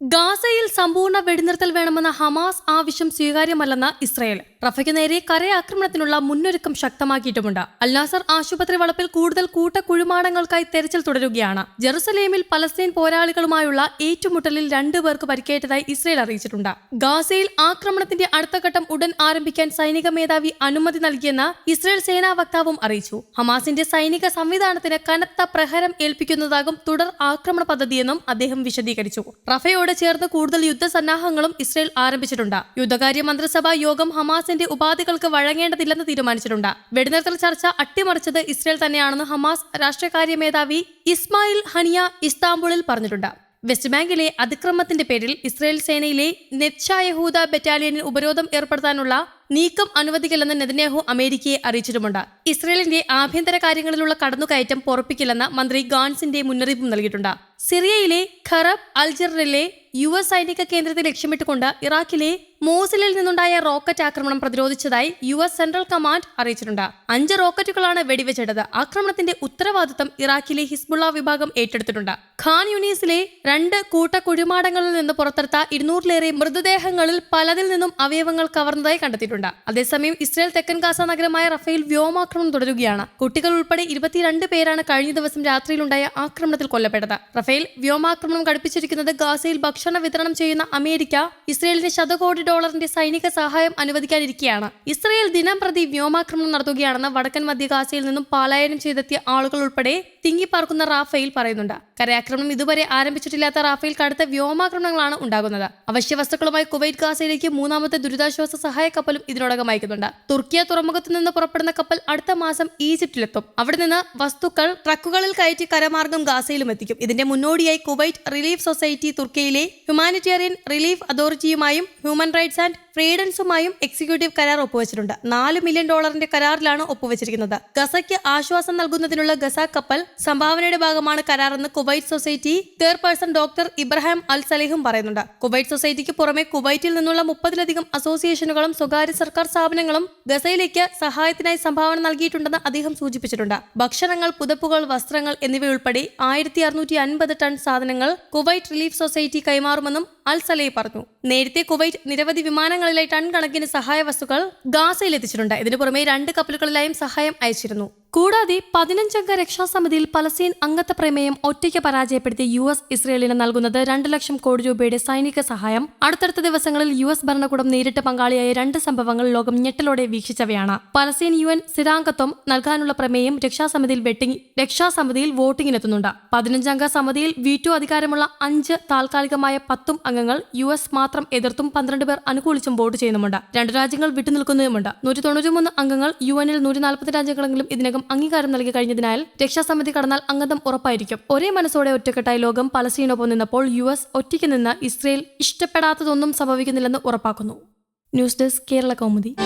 ഗാസയിൽ സമ്പൂർണ വെടിനിർത്തൽ വേണമെന്ന ഹമാസ് ആവശ്യം സ്വീകാര്യമല്ലെന്ന് ഇസ്രയേൽ. റഫയ്ക്ക് നേരെ കരയാക്രമണത്തിനുള്ള മുന്നൊരുക്കം ശക്തമാക്കിയിട്ടുമുണ്ട്. അൽനാസർ ആശുപത്രി വളപ്പിൽ കൂടുതൽ കൂട്ട കുഴിമാടങ്ങൾക്കായി തെരച്ചിൽ തുടരുകയാണ്. ജെറുസലേമിൽ പലസ്തീൻ പോരാളികളുമായുള്ള ഏറ്റുമുട്ടലിൽ രണ്ടുപേർക്ക് പരിക്കേറ്റതായി ഇസ്രയേൽ അറിയിച്ചിട്ടുണ്ട്. ഗാസയിൽ ആക്രമണത്തിന്റെ അടുത്ത ഘട്ടം ഉടൻ ആരംഭിക്കാൻ സൈനിക മേധാവി അനുമതി നൽകിയെന്ന് ഇസ്രയേൽ സേനാ വക്താവും അറിയിച്ചു. ഹമാസിന്റെ സൈനിക സംവിധാനത്തിന് കനത്ത പ്രഹരം ഏൽപ്പിക്കുന്നതാകും തുടർ ആക്രമണ പദ്ധതിയെന്നും അദ്ദേഹം വിശദീകരിച്ചു. റഫയോട് ചേർന്ന് കൂടുതൽ യുദ്ധസന്നാഹങ്ങളും ഇസ്രയേൽ ആരംഭിച്ചിട്ടുണ്ട്. യുദ്ധകാര്യ മന്ത്രിസഭാ യോഗം ഹമാസിന്റെ ഉപാധികൾക്ക് വഴങ്ങേണ്ടതില്ലെന്ന് തീരുമാനിച്ചിട്ടുണ്ട്. വെടിനിർത്തൽ ചർച്ച അട്ടിമറിച്ചത് ഇസ്രയേൽ തന്നെയാണെന്ന് ഹമാസ് രാഷ്ട്രീയകാര്യ മേധാവി ഇസ്മായിൽ ഹനിയ ഇസ്താംബുളിൽ പറഞ്ഞിട്ടുണ്ട്. വെസ്റ്റ് ബാങ്കിലെ അതിക്രമത്തിന്റെ പേരിൽ ഇസ്രയേൽ സേനയിലെ നെറ്റ്ഷാ യഹൂദ ബറ്റാലിയനിൽ ഉപരോധം ഏർപ്പെടുത്താനുള്ള നീക്കം അനുവദിക്കില്ലെന്ന് നെതന്യാഹു അമേരിക്കയെ അറിയിച്ചിട്ടുമുണ്ട്. ഇസ്രയേലിന്റെ ആഭ്യന്തര കാര്യങ്ങളിലുള്ള കടന്നുകയറ്റം പൊറപ്പിക്കില്ലെന്ന് മന്ത്രി ഗാൻസിന്റെ മുന്നറിയിപ്പും നൽകിയിട്ടുണ്ട്. സിറിയയിലെ ഖറബ് അൽജറിലെ യു എസ് സൈനിക കേന്ദ്രത്തെ ലക്ഷ്യമിട്ടുകൊണ്ട് ഇറാഖിലെ മോസിലിൽ നിന്നുണ്ടായ റോക്കറ്റ് ആക്രമണം പ്രതിരോധിച്ചതായി യു എസ് സെൻട്രൽ കമാൻഡ് അറിയിച്ചിട്ടുണ്ട്. അഞ്ച് റോക്കറ്റുകളാണ് വെടിവെച്ചെടുത്തത്. ആക്രമണത്തിന്റെ ഉത്തരവാദിത്തം ഇറാഖിലെ ഹിസ്ബുള്ള വിഭാഗം ഏറ്റെടുത്തിട്ടുണ്ട്. ഖാൻ യൂണീസിലെ രണ്ട് കൂട്ട കുഴിമാടങ്ങളിൽ നിന്ന് പുറത്തെടുത്ത ഇരുന്നൂറിലേറെ മൃതദേഹങ്ങളിൽ പലതിൽ നിന്നും അവയവങ്ങൾ കവർന്നതായി കണ്ടെത്തിയിട്ടുണ്ട്. അതേസമയം ഇസ്രയേൽ തെക്കൻ ഗാസ നഗരമായ റഫേൽ വ്യോമാക്രമണം തുടരുകയാണ്. കുട്ടികൾ ഉൾപ്പെടെ ഇരുപത്തിരണ്ട് പേരാണ് കഴിഞ്ഞ ദിവസം രാത്രിയിലുണ്ടായ ആക്രമണത്തിൽ കൊല്ലപ്പെട്ടത്. റഫേൽ വ്യോമാക്രമണം ഘടിപ്പിച്ചിരിക്കുന്നത് ഗാസയിൽ ഭക്ഷണ വിതരണം ചെയ്യുന്ന അമേരിക്ക ഇസ്രയേലിന് ശതകോടി ഡോളറിന്റെ സൈനിക സഹായം അനുവദിക്കാനിരിക്കെയാണ്. ഇസ്രയേൽ ദിനം പ്രതി വ്യോമാക്രമണം നടത്തുകയാണെന്ന് വടക്കൻ മധ്യ ഗാസയിൽ നിന്നും പലായനം ചെയ്തെത്തിയ ആളുകൾ ഉൾപ്പെടെ തിങ്ങിപ്പാർക്കുന്ന റാഫയിൽ പറയുന്നുണ്ട്. കരയാക്രമണം ഇതുവരെ ആരംഭിച്ചിട്ടില്ലാത്ത റാഫയിൽ കടുത്ത വ്യോമാക്രമണങ്ങളാണ് ഉണ്ടാകുന്നത്. അവശ്യ വസ്തുക്കളുമായി കുവൈറ്റ് ഗാസയിലേക്ക് മൂന്നാമത്തെ ദുരിതാശ്വാസ സഹായ കപ്പലും ഇതിനോടകം അയക്കുന്നുണ്ട്. തുർക്കിയ തുറമുഖത്തു നിന്ന് പുറപ്പെടുന്ന കപ്പൽ അടുത്ത മാസം ഈജിപ്തിലെത്തും. അവിടെ നിന്ന് വസ്തുക്കൾ ട്രക്കുകളിൽ കയറ്റി കരമാർഗം ഗാസയിലും എത്തിക്കും. ഇതിന്റെ മുന്നോടിയായി കുവൈറ്റ് റിലീഫ് സൊസൈറ്റി തുർക്കിയിലെ ഹ്യൂമാനിറ്റേറിയൻ റിലീഫ് അതോറിറ്റിയുമായും ഹ്യൂമൻ റൈറ്റ്സ് ആൻഡ് ഫ്രീഡൻസുമായും എക്സിക്യൂട്ടീവ് കരാർ ഒപ്പുവെച്ചിട്ടുണ്ട്. നാല് മില്യൺ ഡോളറിന്റെ കരാറിലാണ് ഒപ്പുവെച്ചിരിക്കുന്നത്. ഗസയ്ക്ക് ആശ്വാസം നൽകുന്നതിനുള്ള ഗസ കപ്പൽ സംഭാവനയുടെ ഭാഗമാണ് കരാറെന്ന് Kuwait society chairperson doctor Ibrahim Al സലിഹും പറയുന്നുണ്ട്. കുവൈറ്റ് സൊസൈറ്റിക്ക് പുറമെ കുവൈറ്റിൽ നിന്നുള്ള മുപ്പതിലധികം അസോസിയേഷനുകളും സ്വകാര്യ സർക്കാർ സ്ഥാപനങ്ങളും ഗസയിലേക്ക് സഹായത്തിനായി സംഭാവന നൽകിയിട്ടുണ്ടെന്ന് അദ്ദേഹം സൂചിപ്പിച്ചിട്ടുണ്ട്. ഭക്ഷണങ്ങൾ പുതപ്പുകൾ വസ്ത്രങ്ങൾ എന്നിവയുൾപ്പെടെ ആയിരത്തി അറുന്നൂറ്റി അൻപത് ടൺ സാധനങ്ങൾ കുവൈറ്റ് റിലീഫ് സൊസൈറ്റി കൈമാറുമെന്നും അൽ സലേ പറഞ്ഞു. നേരത്തെ കുവൈറ്റ് നിരവധി വിമാനങ്ങളിലെ ടൺ കണക്കിന് സഹായ വസ്തുക്കൾ ഗാസയിൽ എത്തിച്ചിട്ടുണ്ട് ഇതിനു പുറമെ രണ്ട് കപ്പലുകളിലായും സഹായം അയച്ചിരുന്നു. കൂടാതെ പതിനഞ്ചംഗ രക്ഷാസമിതിയിൽ പലസ്തീൻ അംഗത്വ പ്രമേയം ഒറ്റയ്ക്ക് പരാജയപ്പെടുത്തി യു എസ് ഇസ്രയേലിന് നൽകുന്നത് രണ്ട് ലക്ഷം കോടി രൂപയുടെ സൈനിക സഹായം. അടുത്തടുത്ത ദിവസങ്ങളിൽ യു എസ് ഭരണകൂടം നേരിട്ട് പങ്കാളിയായ രണ്ട് സംഭവങ്ങൾ ലോകം ഞെട്ടലോടെ വീക്ഷിച്ചവയാണ്. പലസ്തീൻ യു എൻ സ്ഥിരാംഗത്വം നൽകാനുള്ള പ്രമേയം രക്ഷാസമിതിയിൽ വെട്ടിംഗ് രക്ഷാസമിതിയിൽ വോട്ടിങ്ങിനെത്തുന്നുണ്ട്. പതിനഞ്ചംഗ സമിതിയിൽ വീറ്റോ അധികാരമുള്ള അഞ്ച് താൽക്കാലികമായ പത്തും അംഗങ്ങൾ യു എസ് മാത്രം എതിർത്തും പന്ത്രണ്ട് പേർ അനുകൂലിച്ചും വോട്ട് ചെയ്യുന്നുമുണ്ട്. രണ്ട് രാജ്യങ്ങൾ വിട്ടുനിൽക്കുന്നതുമുണ്ട്. നൂറ്റി തൊണ്ണൂറ്റിമൂന്ന് അംഗങ്ങൾ യു എനിൽ നൂറ്റി നാൽപ്പത്തി രാജ്യങ്ങളെങ്കിലും ഇതിനകം അംഗീകാരം നൽകി കഴിഞ്ഞതിനാൽ രക്ഷാസമിതി കടന്നാൽ അംഗത്വം ഉറപ്പായിരിക്കും. ഒരേ മനസ്സോടെ ഒറ്റക്കെട്ടായി ലോകം പലസ്തീനൊപ്പം നിന്നപ്പോൾ യു എസ് ഒറ്റയ്ക്ക് നിന്ന് ഇസ്രയേൽ ഇഷ്ടപ്പെടാത്തതൊന്നും സംഭവിക്കുന്നില്ലെന്ന് ഉറപ്പാക്കുന്നു. News desk Kerala Kaumudi.